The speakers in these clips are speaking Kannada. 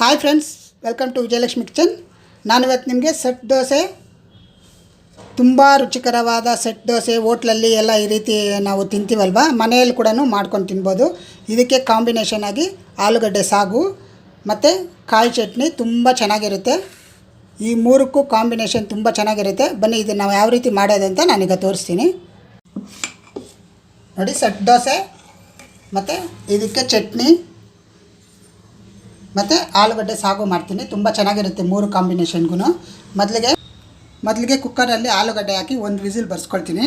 Hi friends welcome to Vijayalakshmi kitchen ನಾನು ಇವತ್ತು ನಿಮಗೆ ಸೆಟ್ ದೋಸೆ, ತುಂಬ ರುಚಿಕರವಾದ ಸೆಟ್ ದೋಸೆ ಹೋಟ್ಲಲ್ಲಿ ಎಲ್ಲ ಈ ರೀತಿ ನಾವು ತಿಂತೀವಲ್ವ? ಮನೆಯಲ್ಲಿ ಕೂಡ ಮಾಡ್ಕೊಂಡು ತಿನ್ಬೋದು. ಇದಕ್ಕೆ ಕಾಂಬಿನೇಷನ್ ಆಗಿ ಆಲೂಗಡ್ಡೆ ಸಾಗು, ಮತ್ತು ಕಾಯಿ ಚಟ್ನಿ ತುಂಬ ಚೆನ್ನಾಗಿರುತ್ತೆ. ಈ ಮೂರಕ್ಕೂ ಕಾಂಬಿನೇಷನ್ ತುಂಬ ಚೆನ್ನಾಗಿರುತ್ತೆ. ಬನ್ನಿ, ಇದನ್ನು ನಾವು ಯಾವ ರೀತಿ ಮಾಡೋದು ಅಂತ ನಾನೀಗ ತೋರಿಸ್ತೀನಿ. ನೋಡಿ ಸೆಟ್ ದೋಸೆ, ಮತ್ತು ಇದಕ್ಕೆ ಚಟ್ನಿ. ಮತ್ತು ಆಲೂಗಡ್ಡೆ ಸಾಗು ಮಾಡ್ತೀನಿ. ತುಂಬ ಚೆನ್ನಾಗಿರುತ್ತೆ ಮೂರು ಕಾಂಬಿನೇಷನ್ಗೂ ಮೊದಲಿಗೆ ಮೊದಲಿಗೆ ಕುಕ್ಕರಲ್ಲಿ ಆಲೂಗಡ್ಡೆ ಹಾಕಿ ಒಂದು ವಿಸಿಲ್ ಬರ್ಸ್ಕೊಳ್ತೀನಿ.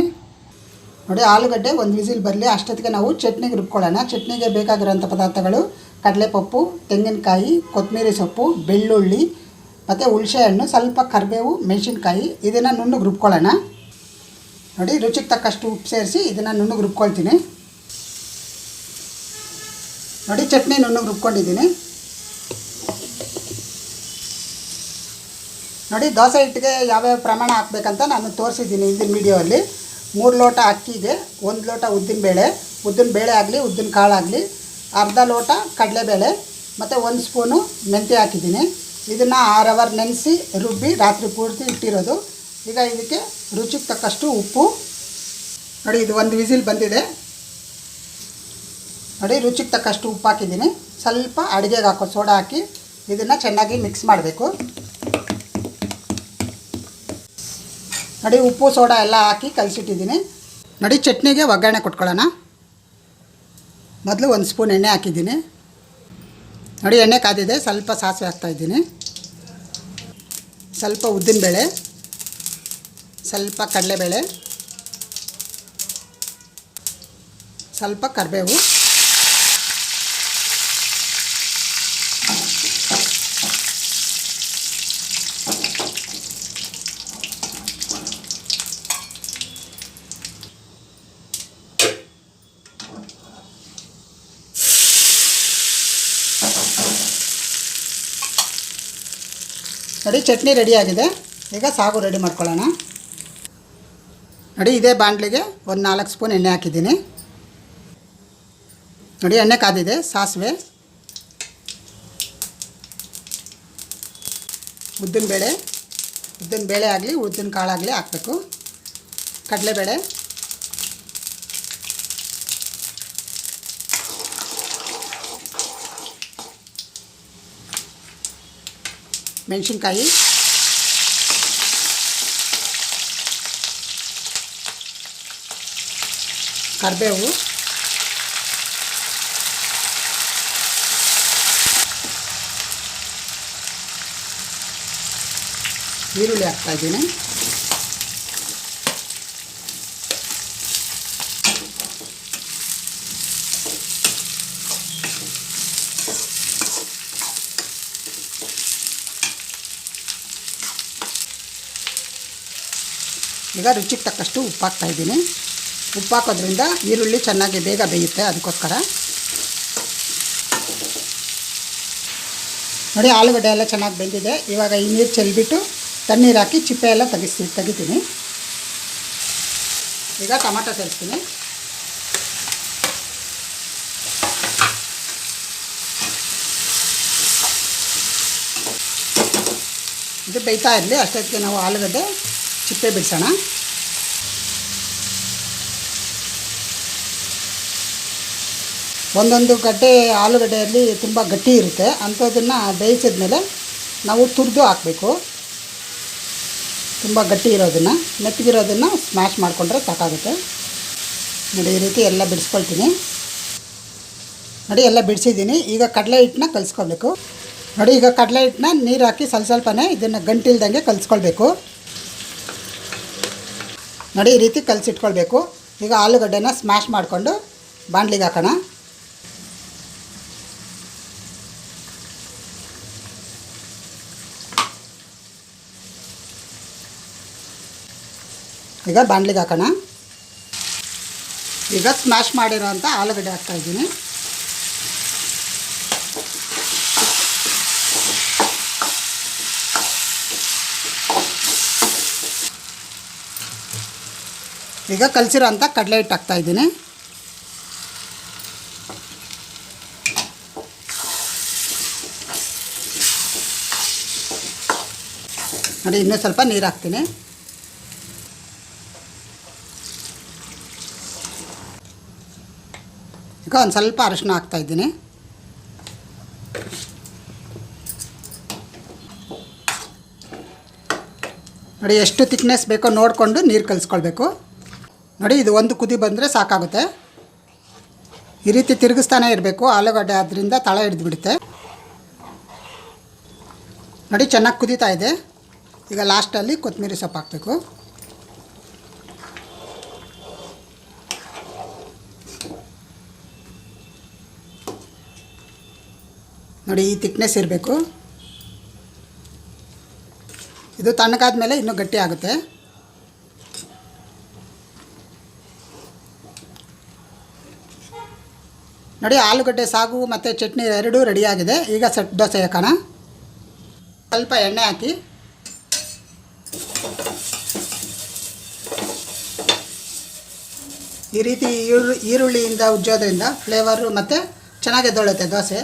ನೋಡಿ, ಆಲೂಗಡ್ಡೆ ಒಂದು ವಿಸಿಲ್ ಬರಲಿ, ಅಷ್ಟೊತ್ತಿಗೆ ನಾವು ಚಟ್ನಿಗೆ ರುಬ್ಕೊಳ್ಳೋಣ. ಚಟ್ನಿಗೆ ಬೇಕಾಗಿರೋಂಥ ಪದಾರ್ಥಗಳು ಕಡಲೆಪಪ್ಪು, ತೆಂಗಿನಕಾಯಿ ಕೊತ್ತಂಬರಿ ಸೊಪ್ಪು, ಬೆಳ್ಳುಳ್ಳಿ, ಮತ್ತು ಹುಣಸೆಹಣ್ಣು, ಸ್ವಲ್ಪ ಕರಿಬೇವು, ಮೆಣಸಿನ್ಕಾಯಿ, ಇದನ್ನು ನುಣ್ಣಗೆ ರುಬ್ಕೊಳ್ಳೋಣ. ನೋಡಿ, ರುಚಿಗೆ ತಕ್ಕಷ್ಟು ಉಪ್ಪು ಸೇರಿಸಿ ಇದನ್ನು ನುಣ್ಣಗೆ ರುಬ್ಕೊಳ್ತೀನಿ. ನೋಡಿ, ಚಟ್ನಿ ನುಣ್ಣಗೆ ರುಬ್ಕೊಂಡಿದ್ದೀನಿ. ನೋಡಿ, ದೋಸೆ ಹಿಟ್ಟಿಗೆ ಯಾವ್ಯಾವ ಪ್ರಮಾಣ ಹಾಕ್ಬೇಕಂತ ನಾನು ತೋರಿಸಿದ್ದೀನಿ ಹಿಂದಿನ ವೀಡಿಯೋಲ್ಲಿ. ಮೂರು ಲೋಟ ಅಕ್ಕಿಗೆ, ಒಂದು ಲೋಟ ಉದ್ದಿನ ಬೇಳೆ ಉದ್ದಿನ ಬೇಳೆ ಆಗಲಿ, ಉದ್ದಿನ ಕಾಳಾಗಲಿ ಅರ್ಧ ಲೋಟ ಕಡಲೆಬೇಳೆ, ಮತ್ತು ಒಂದು ಸ್ಪೂನು ಮೆಂತ್ಯ ಹಾಕಿದ್ದೀನಿ. ಇದನ್ನು ಆರು ಅವರ್ ನೆನೆಸಿ ರುಬ್ಬಿ ರಾತ್ರಿ ಪೂರ್ತಿ ಇಟ್ಟಿರೋದು. ಈಗ ಇದಕ್ಕೆ ರುಚಿಗೆ ತಕ್ಕಷ್ಟು ಉಪ್ಪು. ನೋಡಿ, ಇದು ಒಂದು ವಿಸಿಲ್ ಬಂದಿದೆ. ನೋಡಿ, ರುಚಿಗೆ ತಕ್ಕಷ್ಟು ಉಪ್ಪು ಹಾಕಿದ್ದೀನಿ. ಸ್ವಲ್ಪ ಅಡುಗೆಗೆ ಹಾಕೋ ಸೋಡಾ ಹಾಕಿ ಇದನ್ನು ಚೆನ್ನಾಗಿ ಮಿಕ್ಸ್ ಮಾಡಬೇಕು. ನೋಡಿ ಉಪ್ಪು ಸೋಡಾ ಎಲ್ಲ ಹಾಕಿ ಕಲಸಿಟ್ಟಿದ್ದೀನಿ. ನೋಡಿ ಚಟ್ನಿಗೆ ಒಗ್ಗರಣೆ ಕೊಟ್ಕೊಳ್ಳೋಣ. ಮೊದಲು ಒಂದು ಸ್ಪೂನ್ ಎಣ್ಣೆ ಹಾಕಿದ್ದೀನಿ. ನೋಡಿ ಎಣ್ಣೆ ಕಾದಿದೆ, ಸ್ವಲ್ಪ ಸಾಸಿವೆ ಹಾಕ್ತಾಯಿದ್ದೀನಿ ಸ್ವಲ್ಪ ಉದ್ದಿನಬೇಳೆ, ಸ್ವಲ್ಪ ಕಡಲೆಬೇಳೆ, ಸ್ವಲ್ಪ ಕರಿಬೇವು. ನೋಡಿ, ಚಟ್ನಿ ರೆಡಿಯಾಗಿದೆ ಈಗ ಸಾಗು ರೆಡಿ ಮಾಡ್ಕೊಳ್ಳೋಣ. ನೋಡಿ, ಇದೇ ಬಾಂಡ್ಲಿಗೆ ಒಂದು ನಾಲ್ಕು ಸ್ಪೂನ್ ಎಣ್ಣೆ ಹಾಕಿದ್ದೀನಿ. ನೋಡಿ, ಎಣ್ಣೆ ಕಾದಿದೆ, ಸಾಸಿವೆ. ಉದ್ದಿನ ಬೇಳೆ ಉದ್ದಿನ ಬೇಳೆ ಆಗಲಿ, ಉದ್ದಿನ ಕಾಳಾಗಲಿ ಹಾಕಬೇಕು. ಕಡಲೆಬೇಳೆ. ಮೆಣಸಿನ್ಕಾಯಿ ಕರಿಬೇವು ಈರುಳ್ಳಿ ಹಾಕ್ತಾಯಿದ್ದೀನಿ ಈಗ ರುಚಿಗೆ ತಕ್ಕಷ್ಟು ಉಪ್ಪು ಹಾಕ್ತಾಯಿದ್ದೀನಿ ಉಪ್ಪು ಹಾಕೋದ್ರಿಂದ ಈರುಳ್ಳಿ ಚೆನ್ನಾಗಿ ಬೇಗ ಬೇಯುತ್ತೆ ಅದಕ್ಕೋಸ್ಕರ. ನೋಡಿ, ಆಲೂಗಡ್ಡೆ ಎಲ್ಲ ಚೆನ್ನಾಗಿ ಬೆಂದಿದೆ. ಇವಾಗ ಈ ನೀರು ಚೆಲ್ಬಿಟ್ಟು ತಣ್ಣೀರು ಹಾಕಿ ಚಿಪ್ಪೆ ಎಲ್ಲ ತೆಗಿಸ್ತೀನಿ ತೆಗಿತೀನಿ. ಈಗ ಟೊಮಾಟೊ ಸೇರಿಸ್ತೀನಿ. ಇದು ಬೇಯ್ತಾ ಇರಲಿ, ಅಷ್ಟೊತ್ತಿಗೆ ನಾವು ಆಲೂಗಡ್ಡೆ ಚಿಪ್ಪೆ ಬಿಡಿಸೋಣ. ಒಂದೊಂದು ಗಡ್ಡೆ, ಆಲೂಗಡ್ಡೆಯಲ್ಲಿ ತುಂಬ ಗಟ್ಟಿ ಇರುತ್ತೆ. ಅಂಥದ್ದನ್ನು ಬೇಯಿಸಿದ್ಮೇಲೆ ನಾವು ತುರಿದು ಹಾಕಬೇಕು. ತುಂಬ ಗಟ್ಟಿ ಇರೋದನ್ನು, ಮೆತ್ತಗಿರೋದನ್ನು ಸ್ಮ್ಯಾಶ್ ಮಾಡಿಕೊಂಡ್ರೆ ಸಾಕಾಗುತ್ತೆ. ನೋಡಿ, ಈ ರೀತಿ ಎಲ್ಲ ಬಿಡಿಸ್ಕೊಳ್ತೀನಿ. ನೋಡಿ, ಎಲ್ಲ ಬಿಡಿಸಿದ್ದೀನಿ. ಈಗ ಕಡಲೆ ಹಿಟ್ಟನ್ನ ಕಲಿಸ್ಕೊಳ್ಬೇಕು. ನೋಡಿ, ಈಗ ಕಡಲೆ ಹಿಟ್ಟನ್ನ ನೀರು ಹಾಕಿ ಸ್ವಲ್ಪ ಸ್ವಲ್ಪನೇ ಇದನ್ನು ಗಂಟಿಲ್ದಂಗೆ ಕಲಿಸ್ಕೊಳ್ಬೇಕು. ನೋಡಿ ಈ ರೀತಿ ಕಲಸಿಟ್ಕೊಳ್ಬೇಕು. ಈಗ ಆಲೂಗಡ್ಡೆನ ಸ್ಮ್ಯಾಶ್ ಮಾಡಿಕೊಂಡು ಬಾಣಲಿಗೆ ಹಾಕೋಣ. ಈಗ ಬಾಣಲಿಗೆ ಹಾಕೋಣ. ಈಗ ಸ್ಮ್ಯಾಶ್ ಮಾಡಿರೋಂಥ ಆಲೂಗಡ್ಡೆ ಹಾಕ್ತಾಯಿದ್ದೀನಿ ಈಗ ಕಲಸಿರೋ ಅಂಥ ಕಡಲೆ ಹಿಟ್ಟು ಹಾಕ್ತಾಯಿದ್ದೀನಿ ನೋಡಿ, ಇನ್ನೂ ಸ್ವಲ್ಪ ನೀರು ಹಾಕ್ತೀನಿ. ಈಗ ಒಂದು ಸ್ವಲ್ಪ ಅರಶಿನ ಹಾಕ್ತಾ ಇದ್ದೀನಿ. ನೋಡಿ, ಎಷ್ಟು ತಿಕ್ನೆಸ್ ಬೇಕೋ ನೋಡಿಕೊಂಡು ನೀರು ಕಲಿಸ್ಕೊಳ್ಬೇಕು. ನೋಡಿ, ಇದು ಒಂದು ಕುದಿ ಬಂದರೆ ಸಾಕಾಗುತ್ತೆ. ಈ ರೀತಿ ತಿರುಗಿಸ್ತಾನೆ ಇರಬೇಕು. ಆಲೂಗಡ್ಡೆ ಆದ್ದರಿಂದ ತಳ ಹಿಡಿದು ಬಿಡುತ್ತೆ ನೋಡಿ, ಚೆನ್ನಾಗಿ ಕುದೀತಾ ಇದೆ. ಈಗ ಲಾಸ್ಟಲ್ಲಿ ಕೊತ್ತಂಬರಿ ಸೊಪ್ಪು ಹಾಕಬೇಕು. ನೋಡಿ, ಈ ತಿಕ್ನೆಸ್ ಇರಬೇಕು. ಇದು ತಣ್ಣಗಾದ ಮೇಲೆ ಇನ್ನೂ ಗಟ್ಟಿ ಆಗುತ್ತೆ. ನೋಡಿ, ಆಲೂಗಡ್ಡೆ, ಸಾಗು ಮತ್ತು ಚಟ್ನಿ ಎರಡೂ ರೆಡಿಯಾಗಿದೆ. ಈಗ ಸೆಟ್ ದೋಸೆ ಹಾಕೋಣ. ಸ್ವಲ್ಪ ಎಣ್ಣೆ ಹಾಕಿ. ಈ ರೀತಿ ಈರು, ಈರುಳ್ಳಿಯಿಂದ ಉಜ್ಜೋದ್ರಿಂದ ಫ್ಲೇವರು ಮತ್ತು ಚೆನ್ನಾಗಿ ಎದ್ದೊಳುತ್ತೆ ದೋಸೆ.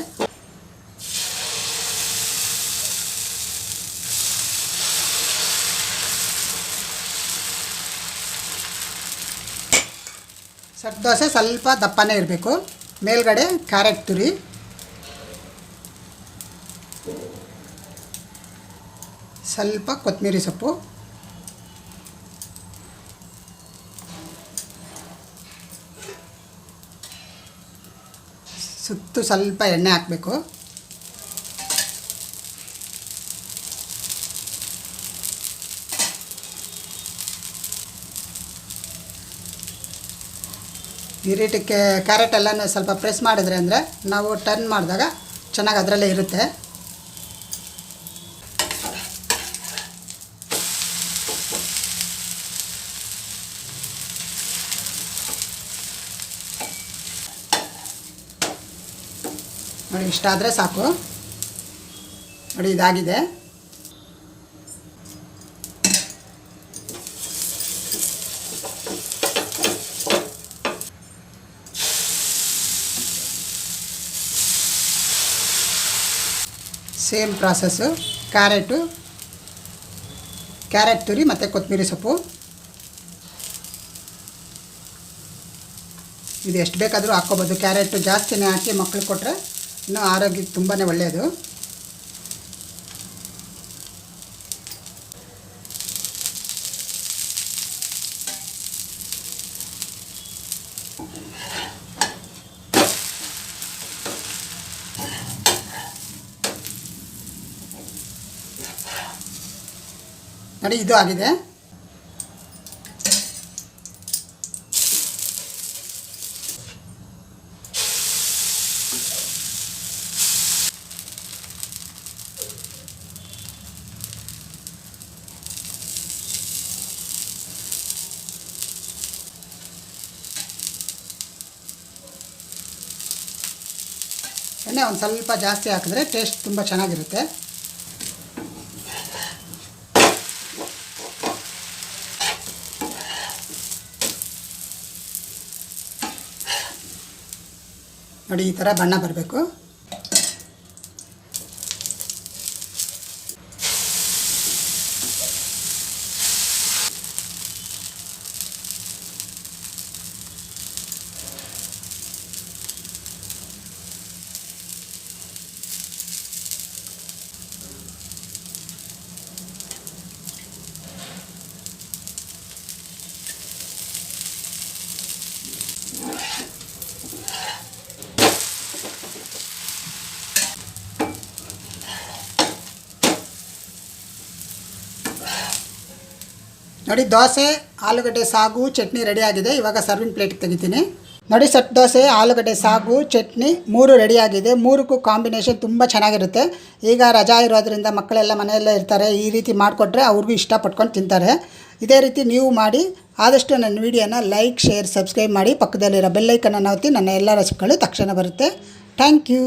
ಸಟ್ ದೋಸೆ ಸ್ವಲ್ಪ ದಪ್ಪನೇ ಇರಬೇಕು. ಮೇಲ್ಗಡೆ ಕ್ಯಾರೆಟ್ ತುರಿ. ಸ್ವಲ್ಪ ಕೊತ್ತಂಬರಿ ಸೊಪ್ಪು. ಸುತ್ತು ಸ್ವಲ್ಪ ಎಣ್ಣೆ ಹಾಕಬೇಕು. ಈ ರೀತಿ ಕ್ಯಾರೆಟ್ ಎಲ್ಲನೂ ಸ್ವಲ್ಪ ಪ್ರೆಸ್ ಮಾಡಿದ್ರೆ ಅಂದರೆ ನಾವು ಟರ್ನ್ ಮಾಡಿದಾಗ ಚೆನ್ನಾಗಿ ಅದರಲ್ಲೇ ಇರುತ್ತೆ. ನೋಡಿ ಇಷ್ಟಾದರೆ ಸಾಕು. ನೋಡಿ, ಇದಾಗಿದೆ. ಸೇಮ್ ಪ್ರಾಸೆಸ್ಸು, ಕ್ಯಾರೆಟು, ಕ್ಯಾರೆಟ್ ತುರಿ ಮತ್ತು ಕೊತ್ತಂಬರಿ ಸೊಪ್ಪು. ಇದು ಎಷ್ಟು ಬೇಕಾದರೂ ಹಾಕ್ಕೋಬೋದು. ಕ್ಯಾರೆಟು ಜಾಸ್ತಿನೇ ಹಾಕಿ ಮಕ್ಕಳು ಕೊಟ್ಟರೆ ಇನ್ನೂ ಆರೋಗ್ಯಕ್ಕೆ ತುಂಬಾ ಒಳ್ಳೆಯದು. ನೋಡಿ ಇದು ಆಗಿದೆ. ಎಣ್ಣೆ ಒಂದು ಸ್ವಲ್ಪ ಜಾಸ್ತಿ ಹಾಕಿದ್ರೆ ಟೇಸ್ಟ್ ತುಂಬ ಚೆನ್ನಾಗಿರುತ್ತೆ. ನೋಡಿ ಈ ಥರ ಬಣ್ಣ ಬರಬೇಕು ನೋಡಿ, ದೋಸೆ, ಆಲೂಗಡ್ಡೆ, ಸಾಗು, ಚಟ್ನಿ ರೆಡಿ ಆಗಿದೆ. ಇವಾಗ ಸರ್ವಿಂಗ್ ಪ್ಲೇಟಿಗೆ ತೆಗಿತೀನಿ. ನೋಡಿ, ಸೆಟ್ ದೋಸೆ, ಆಲೂಗಡ್ಡೆ, ಸಾಗು, ಚಟ್ನಿ ಮೂರು ರೆಡಿ ಆಗಿದೆ. ಮೂರಕ್ಕೂ ಕಾಂಬಿನೇಷನ್ ತುಂಬ ಚೆನ್ನಾಗಿರುತ್ತೆ. ಈಗ ರಜಾ ಇರೋದ್ರಿಂದ ಮಕ್ಕಳೆಲ್ಲ ಮನೆಯಲ್ಲೇ ಇರ್ತಾರೆ. ಈ ರೀತಿ ಮಾಡಿಕೊಟ್ರೆ ಅವ್ರಿಗೂ ಇಷ್ಟಪಟ್ಕೊಂಡು ತಿಂತಾರೆ. ಇದೇ ರೀತಿ ನೀವು ಮಾಡಿ, ಆದಷ್ಟು ನನ್ನ ವಿಡಿಯೋನ ಲೈಕ್ ಶೇರ್ ಸಬ್ಸ್ಕ್ರೈಬ್ ಮಾಡಿ, ಪಕ್ಕದಲ್ಲಿರೋ ಬೆಲ್ಲೈಕನ್ನು ಒತ್ತಿ ನನ್ನ ಎಲ್ಲ ರೆಸಿಪಿಗಳು ತಕ್ಷಣ ಬರುತ್ತೆ. Thank you